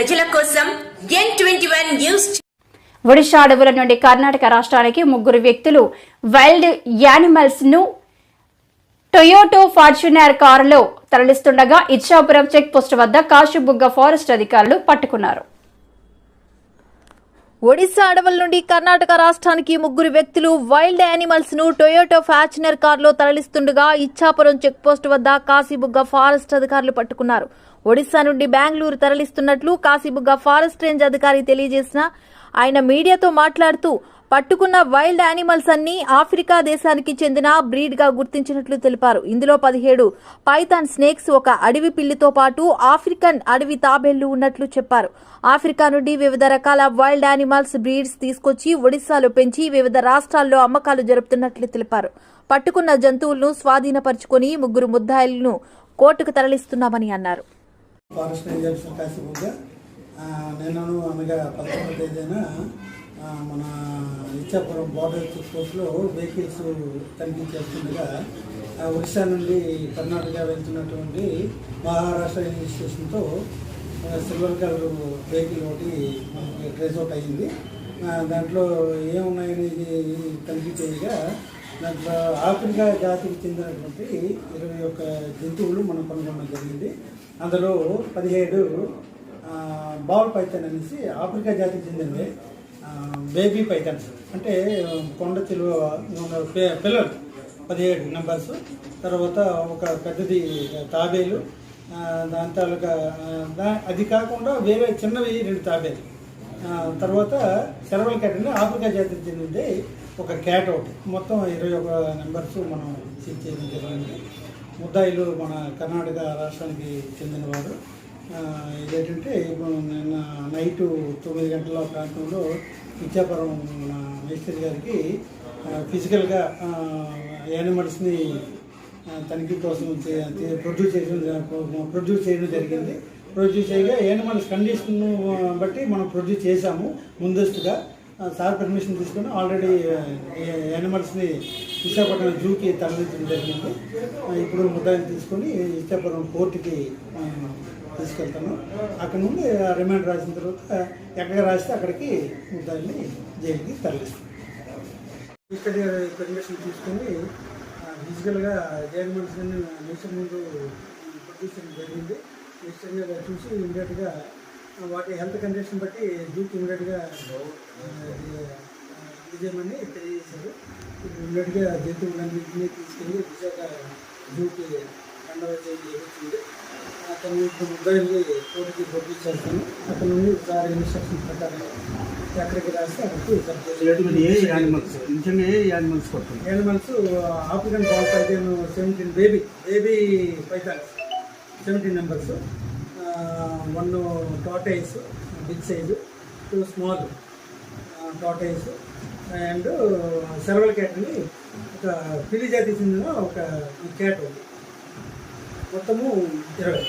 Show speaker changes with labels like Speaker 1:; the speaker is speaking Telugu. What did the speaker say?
Speaker 1: ప్రజల కోసం N twenty one news Odisha అడవుల నుండి కర్ణాటక రాష్ట్రానికి ముగ్గురు వ్యక్తులు వైల్డ్ యానిమల్స్ను టొయోటో ఫార్చునర్ కారులో తరలిస్తుండగా ఇచ్చాపురం చెక్ పోస్ట్ వద్ద కాశుబుగ్గ ఫారెస్ట్ అధికారులు పట్టుకున్నారు.
Speaker 2: ఒడిశా అడవుల నుండి కర్ణాటక రాష్ట్రానికి ముగ్గురు వ్యక్తులు వైల్డ్ యానిమల్స్ను టొయోటో ఫార్చునర్ కారులో తరలిస్తుండగా ఇచ్చాపురం చెక్ పోస్ట్ వద్ద కాశీబుగ్గ ఫారెస్ట్ అధికారులు పట్టుకున్నారు. ఒడిశా నుండి బెంగళూరు తరలిస్తున్నట్లు కాశీబుగ్గ ఫారెస్ట్ రేంజ్ అధికారి తెలియజేసిన ఆయన మీడియాతో మాట్లాడుతూ పట్టుకున్న వైల్డ్ యానిమల్స్ అన్ని ఆఫ్రికా దేశానికి చెందిన బ్రీడ్గా గుర్తించినట్లు తెలిపారు. ఇందులో పదిహేడు పైథాన్ స్నేక్స్ ఒక అడవి పిల్లితో పాటు ఆఫ్రికన్ అడవి తాబేళ్ళు ఉన్నట్లు చెప్పారు. ఆఫ్రికా నుండి వివిధ రకాల వైల్డ్ యానిమల్స్ బ్రీడ్స్ తీసుకొచ్చి ఒడిశాలో పెంచి వివిధ రాష్ట్రాల్లో అమ్మకాలు జరుపుతున్నట్లు తెలిపారు. పట్టుకున్న జంతువులను స్వాధీనపరుచుకొని ముగ్గురు ముద్దాయిలను కోర్టుకు తరలిస్తున్నామని అన్నారు.
Speaker 3: ఫారెస్ట్ రేంజర్స్ కాసిబుగ్గా నేను అనగా పదకొండవ తేదీన మన ఇచ్చాపురం బార్డర్ చెక్ పోస్ట్లో వెహికల్స్ తనిఖీ చేస్తుండగా ఒరిస్సా నుండి కర్ణాటక వెళ్తున్నటువంటి మహారాష్ట్ర రిజిస్ట్రేషన్తో సిల్వర్ కలర్ వెహికల్ ఒకటి మనకి ట్రేస్ అవుట్ అయ్యింది. దాంట్లో ఏమున్నాయని తనిఖీ చేయగా దాంట్లో ఆఫ్రికా జాతికి చెందినటువంటి ఇరవై ఒక్క జంతువులు మనం కనుగొనడం జరిగింది. అందులో పదిహేడు బాల్ పైతన్ అనేసి ఆఫ్రికా జాతికి చెందినవి. బేబీ పైథాన్స్ అంటే కొండ చిలువ పిల్లలు పదిహేడు నెంబర్స్. తర్వాత ఒక పెద్దది తాబేలు. దాని తాలూకా అది కాకుండా వేరే చిన్నవి రెండు తాబేలు. తర్వాత సెలవుల క్యాట్ అంటే ఆఫ్రికా జాతికి చెందింది ఒక క్యాట్ ఒకటి. మొత్తం ఇరవై ఒక నెంబర్స్ మనం సీజ్ చేయడం జరిగింది. ముద్దాయిలు మన కర్ణాటక రాష్ట్రానికి చెందినవారు. ఏంటంటే ఇదేంటంటే ఇప్పుడు నిన్న నైటు తొమ్మిది గంటల ప్రాంతంలో విద్యాపురం మన మేస్త్రి గారికి ఫిజికల్గా యానిమల్స్ని తనిఖీ కోసం ప్రొడ్యూస్ చేయడం ప్రొడ్యూస్ చేయడం జరిగింది. ప్రొడ్యూస్ చేయగా యానిమల్స్ కండిషన్ బట్టి మనం ప్రొడ్యూస్ చేశాము ముందస్తుగా. సార్ పర్మిషన్ తీసుకొని ఆల్రెడీ యానిమల్స్ని విశాఖపట్నం జూకి తరలించడం జరిగింది. ఇప్పుడు ముద్దాయిని తీసుకొని విశాఖపట్నం కోర్టుకి తీసుకెళ్తాను అక్కడ నుండి రిమాండ్ రాసిన తర్వాత ఎక్కడ రాస్తే అక్కడికి ముద్దాయిని జైలుకి తరలిస్తాం. ఇక్కడ పర్మిషన్ తీసుకొని ఫిజికల్గా యానిమల్స్ని నేచర్ ముందు ప్రొడ్యూస్ చేయడం జరిగింది. నేచర్గా చూసి ఇమీడియట్గా వాటి హెల్త్ కండిషన్ బట్టి జూకి ఇమీడియట్గా ఇదేమని తెలియజేశారు. ఇప్పుడు ఇమీడియట్గా జంతువులన్నింటినీ తీసుకెళ్ళి విశాఖ జూకి కండవ చేయించింది అతను ఇప్పుడు మొబైల్ని కోర్టుకి ప్రొడ్యూస్ చేస్తాను అక్కడ నుండి సార్ ఇన్స్ట్రక్షన్ ప్రకారం ఎక్కడికి రాస్తే అక్కడికి
Speaker 4: animals animals
Speaker 3: African ball python seventeen baby baby pythons seventeen numbers one tortoise big size two small tortoise and serval cat అని ఒక పిల్లి జాతికి చెందిన ఒక క్యాట్ ఉంది. మొత్తము ఇరవై.